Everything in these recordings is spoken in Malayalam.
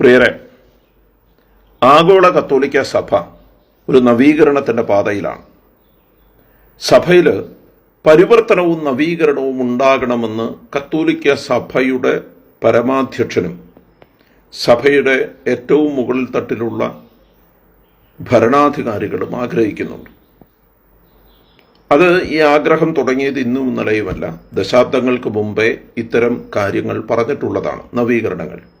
പ്രിയരെ ആഗോള കത്തോലിക്ക സഭ ഒരു നവീകരണത്തിന്റെ പാതയിലാണ്. സഭയിൽ പരിവർത്തനവും നവീകരണവും ഉണ്ടാകണമെന്ന് കത്തോലിക്ക സഭയുടെ പരമാധ്യക്ഷനും സഭയുടെ ഏറ്റവും മുകളിൽ തട്ടിലുള്ള ഭരണാധികാരികളും ആഗ്രഹിക്കുന്നുണ്ട്. അത് ഈ ആഗ്രഹം തുടങ്ങിയത് ഇന്നും ഇന്നലെയുമല്ല. ദശാബ്ദങ്ങൾക്ക് മുമ്പേ ഇത്തരം കാര്യങ്ങൾ പറഞ്ഞിട്ടുള്ളതാണ് നവീകരണങ്ങൾ.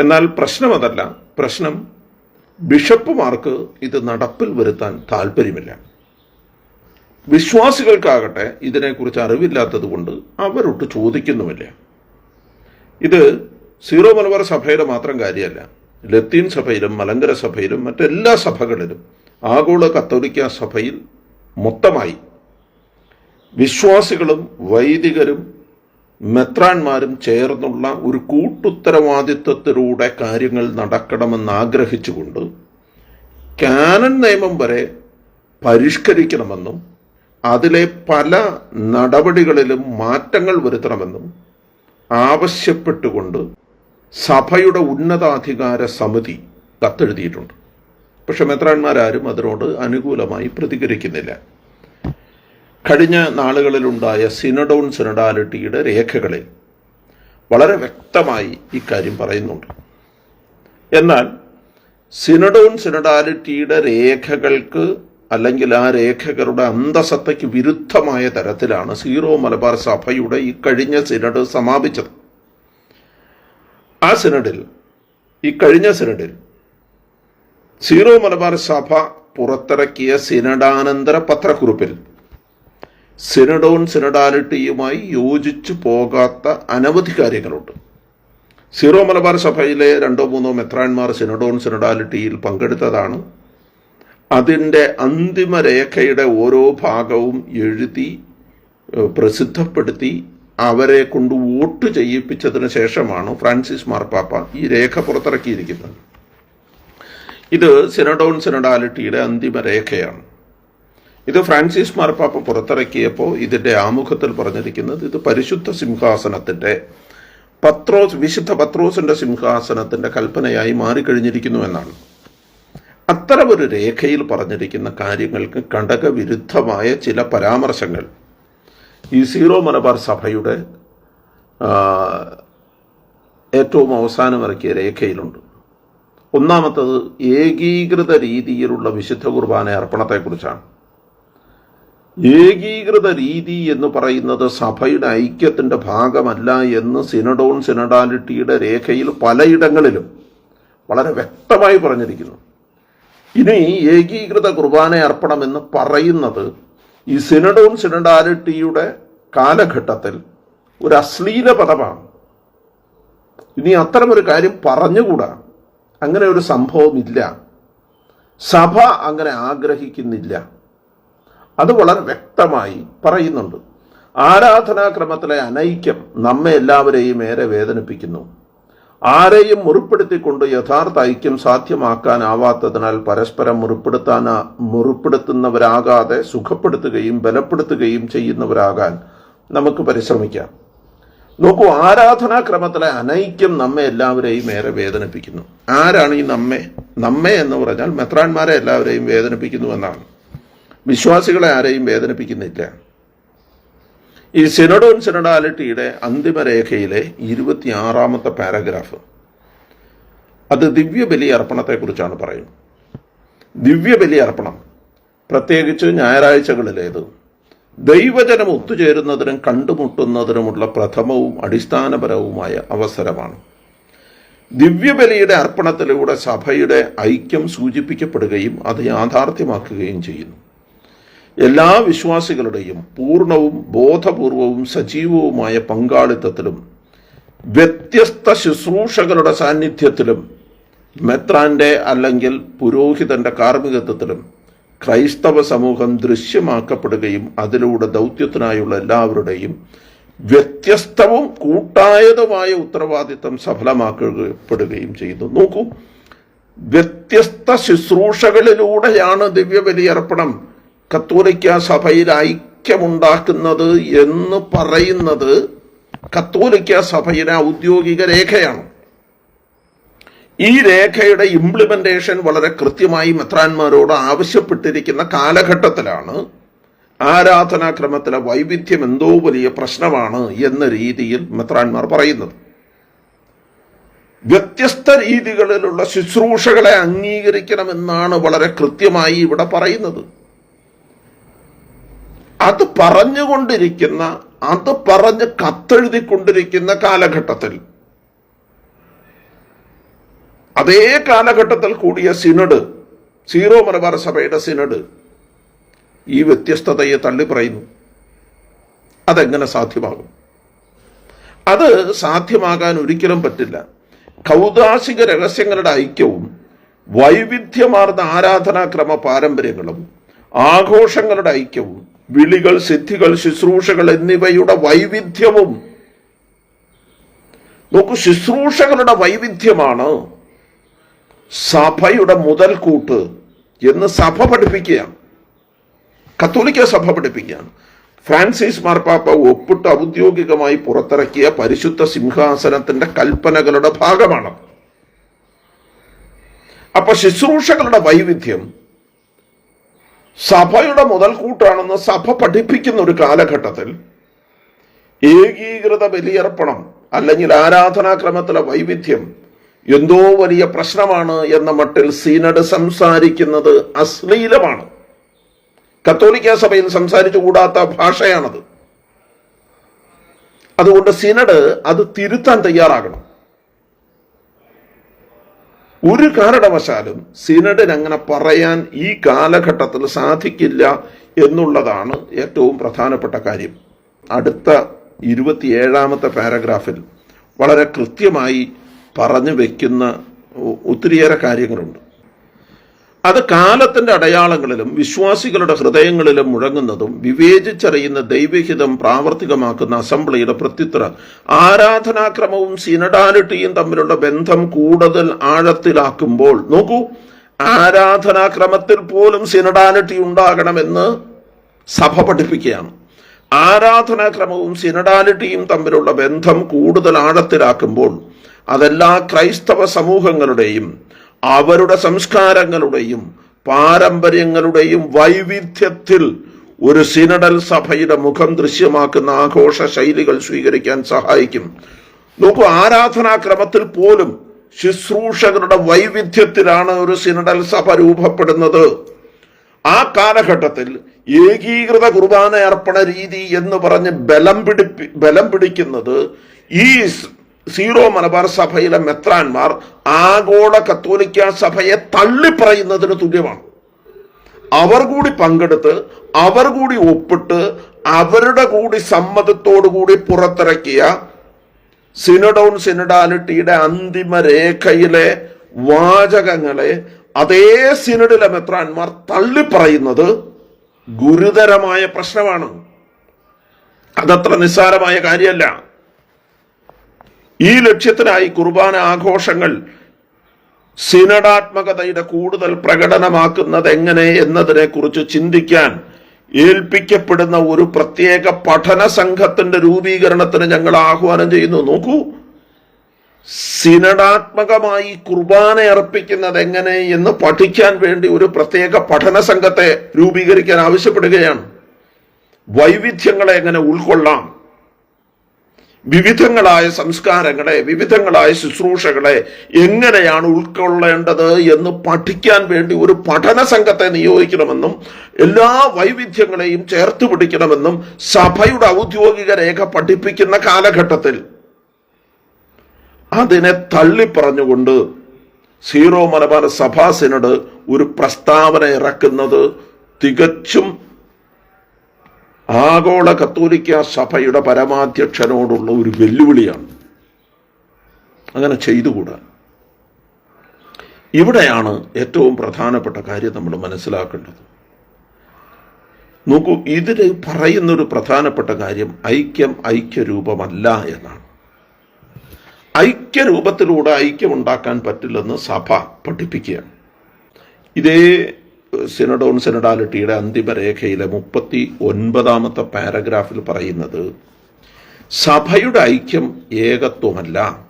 എന്നാൽ പ്രശ്നം അതല്ല പ്രശ്നം ബിഷപ്പുമാർക്ക് ഇത് നടപ്പിൽ വരുത്താൻ താല്പര്യമില്ല. വിശ്വാസികൾക്കാകട്ടെ ഇതിനെക്കുറിച്ച് അറിവില്ലാത്തത് കൊണ്ട് അവരൊട്ട് ചോദിക്കുന്നുമില്ല. ഇത് സീറോ മലബാർ സഭയുടെ മാത്രം കാര്യമല്ല. ലത്തീൻ സഭയിലും മലങ്കര സഭയിലും മറ്റെല്ലാ സഭകളിലും ആഗോള കത്തോലിക്ക സഭയിൽ മൊത്തമായി വിശ്വാസികളും വൈദികരും മെത്രാന്മാരും ചേർന്നുള്ള ഒരു കൂട്ടുത്തരവാദിത്വത്തിലൂടെ കാര്യങ്ങൾ നടക്കണമെന്ന് ആഗ്രഹിച്ചുകൊണ്ട് കാനൻ നിയമം വരെ പരിഷ്കരിക്കണമെന്നും അതിലെ പല നടപടികളിലും മാറ്റങ്ങൾ വരുത്തണമെന്നും ആവശ്യപ്പെട്ടുകൊണ്ട് സഭയുടെ ഉന്നതാധികാര സമിതി കത്തെഴുതിയിട്ടുണ്ട്. പക്ഷെ മെത്രാന്മാരാരും അതിനോട് അനുകൂലമായി പ്രതികരിക്കുന്നില്ല. കഴിഞ്ഞ നാളുകളിലുണ്ടായ സിനഡോൺ സിനഡാലിറ്റിയുടെ രേഖകളിൽ വളരെ വ്യക്തമായി ഇക്കാര്യം പറയുന്നുണ്ട്. എന്നാൽ സിനഡോൺ സിനഡാലിറ്റിയുടെ രേഖകൾക്ക് അല്ലെങ്കിൽ ആ രേഖകളുടെ അന്തസത്തയ്ക്ക് വിരുദ്ധമായ തരത്തിലാണ് സീറോ മലബാർ സഭയുടെ ഈ കഴിഞ്ഞ സിനഡ് സമാപിച്ചത്. ആ സിനഡിൽ ഈ കഴിഞ്ഞ സിനഡിൽ സീറോ മലബാർ സഭ പുറത്തിറക്കിയ സിനഡാനന്തര പത്രക്കുറിപ്പിൽ സിനഡോൺ സിനഡാലിറ്റിയുമായി യോജിച്ചു പോകാത്ത അനവധി കാര്യങ്ങളുണ്ട്. സീറോ മലബാർ സഭയിലെ രണ്ടോ മൂന്നോ മെത്രാൻമാർ സിനഡോൺ സിനഡാലിറ്റിയിൽ പങ്കെടുത്തതാണ്. അതിന്റെ അന്തിമ രേഖയുടെ ഓരോ ഭാഗവും എഴുതി പ്രസിദ്ധപ്പെടുത്തി അവരെ കൊണ്ട് വോട്ട് ചെയ്യിപ്പിച്ചതിന് ശേഷമാണ് ഫ്രാൻസിസ് മാർപ്പാപ്പ ഈ രേഖ പുറത്തിറക്കിയിരിക്കുന്നത്. ഇത് സിനഡോൺ സിനഡാലിറ്റിയുടെ അന്തിമ രേഖയാണ്. ഇത് ഫ്രാൻസിസ് മാർപ്പാപ്പ പുറത്തിറക്കിയപ്പോൾ ഇതിന്റെ ആമുഖത്തിൽ പറഞ്ഞിരിക്കുന്നത് ഇത് പരിശുദ്ധ സിംഹാസനത്തിന്റെ പത്രോസ് വിശുദ്ധ പത്രോസിന്റെ സിംഹാസനത്തിന്റെ കൽപ്പനയായി മാറിക്കഴിഞ്ഞിരിക്കുന്നു എന്നാണ്. അത്തരമൊരു രേഖയിൽ പറഞ്ഞിരിക്കുന്ന കാര്യങ്ങൾക്ക് ഘടകവിരുദ്ധമായ ചില പരാമർശങ്ങൾ. ഈ സീറോ മലബാർ സഭയുടെ ഏറ്റവും അവസാനം ഇറക്കിയ രേഖയിലുണ്ട്. ഒന്നാമത്തത് ഏകീകൃത രീതിയിലുള്ള വിശുദ്ധ കുർബാന അർപ്പണത്തെക്കുറിച്ചാണ്. ഏകീകൃത രീതി എന്ന് പറയുന്നത് സഭയുടെ ഐക്യത്തിന്റെ ഭാഗമല്ല എന്ന് സിനഡോൺ സിനഡാലിറ്റിയുടെ രേഖയിൽ പലയിടങ്ങളിലും വളരെ വ്യക്തമായി പറഞ്ഞിരിക്കുന്നു. ഇനി ഏകീകൃത കുർബാന അർപ്പണം എന്ന് പറയുന്നത് ഈ സിനഡോൺ സിനഡാലിറ്റിയുടെ കാലഘട്ടത്തിൽ ഒരു അശ്ലീല പദമാണ്. ഇനി അത്തരമൊരു കാര്യം പറഞ്ഞുകൂടാ. അങ്ങനെ ഒരു സംഭവമില്ല. സഭ അങ്ങനെ ആഗ്രഹിക്കുന്നില്ല. അത് വളരെ വ്യക്തമായി പറയുന്നുണ്ട്. ആരാധനാക്രമത്തിലെ അനൈക്യം നമ്മെ എല്ലാവരെയും ഏറെ വേദനിപ്പിക്കുന്നു. ആരെയും മുറിപ്പെടുത്തിക്കൊണ്ട് യഥാർത്ഥ ഐക്യം സാധ്യമാക്കാനാവാത്തതിനാൽ പരസ്പരം മുറിപ്പെടുത്താൻ മുറിപ്പെടുത്തുന്നവരാകാതെ സുഖപ്പെടുത്തുകയും ബലപ്പെടുത്തുകയും ചെയ്യുന്നവരാകാൻ നമുക്ക് പരിശ്രമിക്കാം. നോക്കൂ ആരാധനാക്രമത്തിലെ അനൈക്യം നമ്മെ എല്ലാവരെയും ഏറെ വേദനിപ്പിക്കുന്നു. ആരാണ് ഈ നമ്മെ? നമ്മെ എന്ന് പറഞ്ഞാൽ മെത്രാന്മാരെ എല്ലാവരെയും വേദനിപ്പിക്കുന്നു എന്നാണ്. വിശ്വാസികളെ ആരെയും വേദനിപ്പിക്കുന്നില്ല. ഈ സിനഡോൺ സിനഡാലിറ്റിയുടെ അന്തിമരേഖയിലെ ഇരുപത്തിയാറാമത്തെ പാരഗ്രാഫ്. അത് ദിവ്യബലി അർപ്പണത്തെക്കുറിച്ചാണ് പറയുന്നത്. ദിവ്യബലി അർപ്പണം പ്രത്യേകിച്ച് ഞായറാഴ്ചകളിലേത് ദൈവജനം ഒത്തുചേരുന്നതിനും കണ്ടുമുട്ടുന്നതിനുമുള്ള പ്രഥമവും അടിസ്ഥാനപരവുമായ അവസരമാണ്. ദിവ്യബലിയുടെ അർപ്പണത്തിലൂടെ സഭയുടെ ഐക്യം സൂചിപ്പിക്കപ്പെടുകയും അത് യാഥാർത്ഥ്യമാക്കുകയും ചെയ്യുന്നു. എല്ലാ വിശ്വാസികളുടെയും പൂർണവും ബോധപൂർവവും സജീവവുമായ പങ്കാളിത്തത്തിലും വ്യത്യസ്ത ശുശ്രൂഷകളുടെ സാന്നിധ്യത്തിലും മെത്രാന്റെ അല്ലെങ്കിൽ പുരോഹിതന്റെ കാർമ്മികത്വത്തിലും ക്രൈസ്തവ സമൂഹം ദൃശ്യമാക്കപ്പെടുകയും അതിലൂടെ ദൗത്യത്തിനായുള്ള എല്ലാവരുടെയും വ്യത്യസ്തവും കൂട്ടായതുമായ ഉത്തരവാദിത്തം സഫലമാക്കപ്പെടുകയും ചെയ്യുന്നു നോക്കൂ വ്യത്യസ്ത ശുശ്രൂഷകളിലൂടെയാണ് ദിവ്യബലി അർപ്പണം. കത്തോലിക്ക സഭയിൽ ഐക്യമുണ്ടാക്കുന്നത് എന്ന് പറയുന്നത് കത്തോലിക്ക സഭയുടെ ഔദ്യോഗിക രേഖയാണ്. ഈ രേഖയുടെ ഇംപ്ലിമെന്റേഷൻ വളരെ കൃത്യമായി മെത്രാന്മാരോട് ആവശ്യപ്പെട്ടിരിക്കുന്ന കാലഘട്ടത്തിലാണ് ആരാധനാക്രമത്തിലെ വൈവിധ്യം എന്തോ വലിയ പ്രശ്നമാണ് എന്ന രീതിയിൽ മെത്രാന്മാർ പറയുന്നത്. വ്യത്യസ്ത രീതികളിലുള്ള ശുശ്രൂഷകളെ അംഗീകരിക്കണമെന്നാണ് വളരെ കൃത്യമായി ഇവിടെ പറയുന്നത്. അത് പറഞ്ഞുകൊണ്ടിരിക്കുന്ന അത് പറഞ്ഞ് കത്തെഴുതിക്കൊണ്ടിരിക്കുന്ന കാലഘട്ടത്തിൽ അതേ കാലഘട്ടത്തിൽ കൂടിയ സിനഡ് സീറോ മലബാർ സഭയുടെ സിനഡ് ഈ വ്യത്യസ്തതയെ തള്ളി പറയുന്നു. അതെങ്ങനെ സാധ്യമാകും? അത് സാധ്യമാകാൻ ഒരിക്കലും പറ്റില്ല. കൗതാശിക രഹസ്യങ്ങളുടെ ഐക്യവും വൈവിധ്യമാർന്ന ആരാധനാക്രമ പാരമ്പര്യങ്ങളും ആഘോഷങ്ങളുടെ ഐക്യവും വിളികൾ സിദ്ധികൾ ശുശ്രൂഷകൾ എന്നിവയുടെ വൈവിധ്യവും നോക്കൂ ശുശ്രൂഷകളുടെ വൈവിധ്യമാണ് സഭയുടെ മുതൽക്കൂട്ട് എന്ന് സഭ പഠിപ്പിക്കുകയാണ്. കത്തോലിക്ക സഭ പഠിപ്പിക്കുകയാണ്. ഫ്രാൻസിസ് മാർപ്പാപ്പ ഒപ്പിട്ട് ഔദ്യോഗികമായി പുറത്തിറക്കിയ പരിശുദ്ധ സിംഹാസനത്തിന്റെ കൽപ്പനകളുടെ ഭാഗമാണ്. അപ്പൊ ശുശ്രൂഷകളുടെ വൈവിധ്യം സഭയുടെ മുതൽക്കൂട്ടാണെന്ന് സഭ പഠിപ്പിക്കുന്ന ഒരു കാലഘട്ടത്തിൽ ഏകീകൃത ബലിയർപ്പണം അല്ലെങ്കിൽ ആരാധനാക്രമത്തിലെ വൈവിധ്യം എന്തോ വലിയ പ്രശ്നമാണ് എന്ന മട്ടിൽ സീനഡ് സംസാരിക്കുന്നത് അശ്ലീലമാണ്. കത്തോലിക്ക സഭയിൽ സംസാരിച്ചു കൂടാത്ത ഭാഷയാണത്. അതുകൊണ്ട് സിനഡ് അത് തിരുത്താൻ തയ്യാറാകണം. ഒരു കാരണവശാലും സിനഡിന് അങ്ങനെ പറയാൻ ഈ കാലഘട്ടത്തിൽ സാധിക്കില്ല എന്നുള്ളതാണ് ഏറ്റവും പ്രധാനപ്പെട്ട കാര്യം. അടുത്ത ഇരുപത്തിയേഴാമത്തെ പാരഗ്രാഫിൽ വളരെ കൃത്യമായി പറഞ്ഞു വയ്ക്കുന്ന ഒത്തിരിയേറെ കാര്യങ്ങളുണ്ട്. അത് കാലത്തിന്റെ അടയാളങ്ങളിലും വിശ്വാസികളുടെ ഹൃദയങ്ങളിലും മുഴങ്ങുന്നതും വിവേചിച്ചറിയുന്ന ദൈവഹിതം പ്രാവർത്തികമാക്കുന്ന അസംബ്ലിയുടെ പ്രത്യുത്തര. ആരാധനാക്രമവും സിനഡാലിറ്റിയും തമ്മിലുള്ള ബന്ധം കൂടുതൽ ആഴത്തിലാക്കുമ്പോൾ നോക്കൂ ആരാധനാക്രമത്തിൽ പോലും സിനഡാലിറ്റി ഉണ്ടാകണമെന്ന് സഭ പഠിപ്പിക്കുകയാണ്. ആരാധനാക്രമവും സിനഡാലിറ്റിയും തമ്മിലുള്ള ബന്ധം കൂടുതൽ ആഴത്തിലാക്കുമ്പോൾ അതെല്ലാ ക്രൈസ്തവ സമൂഹങ്ങളുടെയും അവരുടെ സംസ്കാരങ്ങളുടെയും പാരമ്പര്യങ്ങളുടെയും വൈവിധ്യത്തിൽ ഒരു സിനഡൽ സഭയുടെ മുഖം ദൃശ്യമാക്കുന്ന ആഘോഷ ശൈലികൾ സ്വീകരിക്കാൻ സഹായിക്കും. നോക്കൂ ആരാധനാക്രമത്തിൽ പോലും ശുശ്രൂഷകരുടെ വൈവിധ്യത്തിലാണ് ഒരു സിനഡൽ സഭ രൂപപ്പെടുന്നത്. ആ കാലഘട്ടത്തിൽ ഏകീകൃത കുർബാന അർപ്പണ രീതി എന്ന് പറഞ്ഞ് ബലം പിടിപ്പി ബലം പിടിക്കുന്നത് ഈ സീറോ മലബാർ സഭയിലെ മെത്രാന്മാർ ആഗോള കത്തോലിക്ക സഭയെ തള്ളിപ്പറയുന്നതിന് തുല്യമാണ്. അവർ കൂടി പങ്കെടുത്ത് അവർ കൂടി ഒപ്പിട്ട് അവരുടെ കൂടി കൂടി പുറത്തിറക്കിയ സിനഡൗൺ സിനഡാലിറ്റിയുടെ അന്തിമ രേഖയിലെ വാചകങ്ങളെ അതേ സിനഡിലെ മെത്രാന്മാർ തള്ളിപ്പറയുന്നത് ഗുരുതരമായ പ്രശ്നമാണ്. അതത്ര നിസ്സാരമായ കാര്യമല്ല. ഈ ലക്ഷ്യത്തിനായി കുർബാന ആഘോഷങ്ങൾ സിനഡാത്മകതയുടെ കൂടുതൽ പ്രകടനമാക്കുന്നത് എങ്ങനെ എന്നതിനെ കുറിച്ച് ചിന്തിക്കാൻ ഏൽപ്പിക്കപ്പെടുന്ന ഒരു പ്രത്യേക പഠന സംഘത്തിന്റെ രൂപീകരണത്തിന് ഞങ്ങൾ ആഹ്വാനം ചെയ്യുന്നു. നോക്കൂ. സിനഡാത്മകമായി കുർബാന അർപ്പിക്കുന്നത് എങ്ങനെ എന്ന് പഠിക്കാൻ വേണ്ടി ഒരു പ്രത്യേക പഠന സംഘത്തെ രൂപീകരിക്കാൻ ആവശ്യപ്പെടുകയാണ്. വൈവിധ്യങ്ങളെ എങ്ങനെ ഉൾക്കൊള്ളാം? വിവിധങ്ങളായ സംസ്കാരങ്ങളെ വിവിധങ്ങളായ ശുശ്രൂഷകളെ എങ്ങനെയാണ് ഉൾക്കൊള്ളേണ്ടത് എന്ന് പഠിക്കാൻ വേണ്ടി ഒരു പഠന സംഘത്തെ നിയോഗിക്കണമെന്നും എല്ലാ വൈവിധ്യങ്ങളെയും ചേർത്ത് പിടിക്കണമെന്നും സഭയുടെ ഔദ്യോഗിക രേഖ പഠിപ്പിക്കുന്ന കാലഘട്ടത്തിൽ അതിനെ തള്ളിപ്പറഞ്ഞുകൊണ്ട് സീറോ മലബാർ സഭാ സിനഡ് ഒരു പ്രസ്താവന ഇറക്കുന്നത് തികച്ചും ആഗോള കത്തോലിക്ക സഭയുടെ പരമാധ്യക്ഷനോടുള്ള ഒരു വെല്ലുവിളിയാണ്. അങ്ങനെ ചെയ്തുകൂടാ. ഇവിടെയാണ് ഏറ്റവും പ്രധാനപ്പെട്ട കാര്യം നമ്മൾ മനസ്സിലാക്കേണ്ടത്. നോക്കൂ ഇതിൽ പറയുന്നൊരു പ്രധാനപ്പെട്ട കാര്യം ഐക്യം ഐക്യരൂപമല്ല എന്നാണ്. ഐക്യരൂപത്തിലൂടെ ഐക്യം ഉണ്ടാക്കാൻ പറ്റില്ലെന്ന് സഭ പഠിപ്പിക്കുകയാണ്. ഇതേ സിനഡോൺ സിനഡാലിറ്റിയുടെ അന്തിമരേഖയിലെ മുപ്പത്തി ഒൻപതാമത്തെ പാരഗ്രാഫിൽ പറയുന്നത് സഭയുടെ ഐക്യം ഏകത്വമല്ല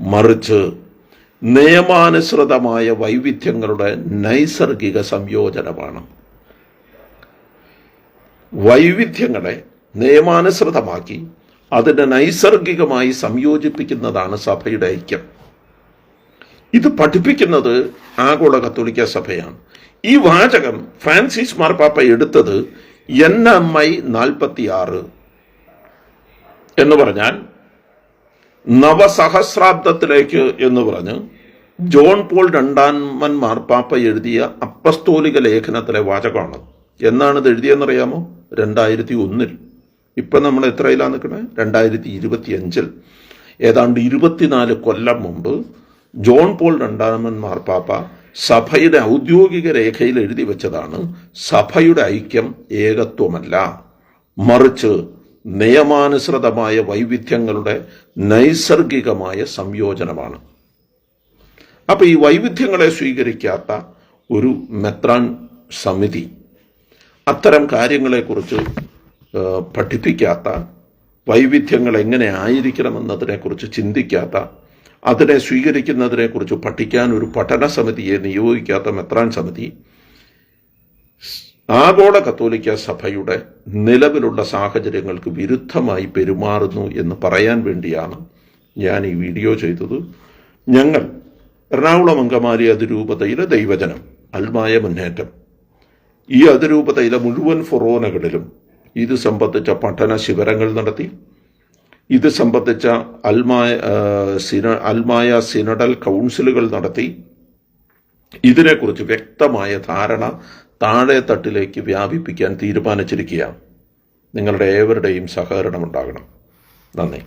മറിച്ച് നിയമാനുസൃതമായ വൈവിധ്യങ്ങളുടെ നൈസർഗിക സംയോജനമാണ്. വൈവിധ്യങ്ങളെ നിയമാനുസൃതമാക്കി അതിനെ നൈസർഗികമായി സംയോജിപ്പിക്കുന്നതാണ് സഭയുടെ ഐക്യം. ഇത് പഠിപ്പിക്കുന്നത് ആഗോള കത്തോലിക്ക സഭയാണ്. ഈ വാചകം ഫ്രാൻസിസ് മാർപ്പാപ്പ എടുത്തത് എൻ എം ഐ നാൽപ്പത്തി ആറ് എന്ന് പറഞ്ഞാൽ നവസഹസ്രാബ്ദത്തിലേക്ക് എന്ന് പറഞ്ഞ് ജോൺ പോൾ രണ്ടാമൻ മാർപ്പാപ്പ എഴുതിയ അപ്പസ്തോലിക ലേഖനത്തിലെ വാചകമാണ്. എന്നാണ് ഇത് എഴുതിയെന്നറിയാമോ? രണ്ടായിരത്തി ഒന്നിൽ ഇപ്പം നമ്മൾ എത്രയിലാണ് നിൽക്കുന്നത് രണ്ടായിരത്തി ഇരുപത്തി അഞ്ചിൽ ഏതാണ്ട് ഇരുപത്തിനാല് കൊല്ലം മുമ്പ് ജോൺ പോൾ രണ്ടാമൻ മാർപ്പാപ്പ സഭയുടെ ഔദ്യോഗിക രേഖയിൽ എഴുതി വെച്ചതാണ് സഭയുടെ ഐക്യം ഏകത്വമല്ല. മറിച്ച് നിയമാനുസൃതമായ വൈവിധ്യങ്ങളുടെ നൈസർഗികമായ സംയോജനമാണ്. അപ്പോൾ ഈ വൈവിധ്യങ്ങളെ സ്വീകരിക്കാത്ത ഒരു മെത്രാൻ സമിതി അത്തരം കാര്യങ്ങളെക്കുറിച്ച് പഠിപ്പിക്കാത്ത വൈവിധ്യങ്ങൾ എങ്ങനെ ആയിരിക്കണമെന്നതിനെക്കുറിച്ച് ചിന്തിക്കാത്ത അതിനെ സ്വീകരിക്കുന്നതിനെക്കുറിച്ച് പഠിക്കാൻ ഒരു പഠന സമിതിയെ നിയോഗിക്കാത്ത മെത്രാൻ സമിതി ആഗോള കത്തോലിക്ക സഭയുടെ നിലവിലുള്ള സാഹചര്യങ്ങൾക്ക് വിരുദ്ധമായി പെരുമാറുന്നു എന്ന് പറയാൻ വേണ്ടിയാണ് ഞാൻ ഈ വീഡിയോ ചെയ്തത്. ഞങ്ങൾ എറണാകുളം അങ്കമാലി അതിരൂപതയിലെ ദൈവജനം അൽമായ മുന്നേറ്റം. ഈ അതിരൂപതയിലെ മുഴുവൻ ഫൊറോനകളിലും ഇത് സംബന്ധിച്ച പഠന ശിബിരങ്ങൾ നടത്തി. ഇത് സംബന്ധിച്ച അൽമായ സിന അൽമായ സിനഡൽ കൗൺസിലുകൾ നടത്തി. ഇതിനെക്കുറിച്ച് വ്യക്തമായ ധാരണ താഴെ തട്ടിലേക്ക് വ്യാപിപ്പിക്കാൻ തീരുമാനിച്ചിരിക്കുകയാണ്. നിങ്ങളുടെ ഏവരുടെയും സഹകരണം ഉണ്ടാകണം. നന്ദി.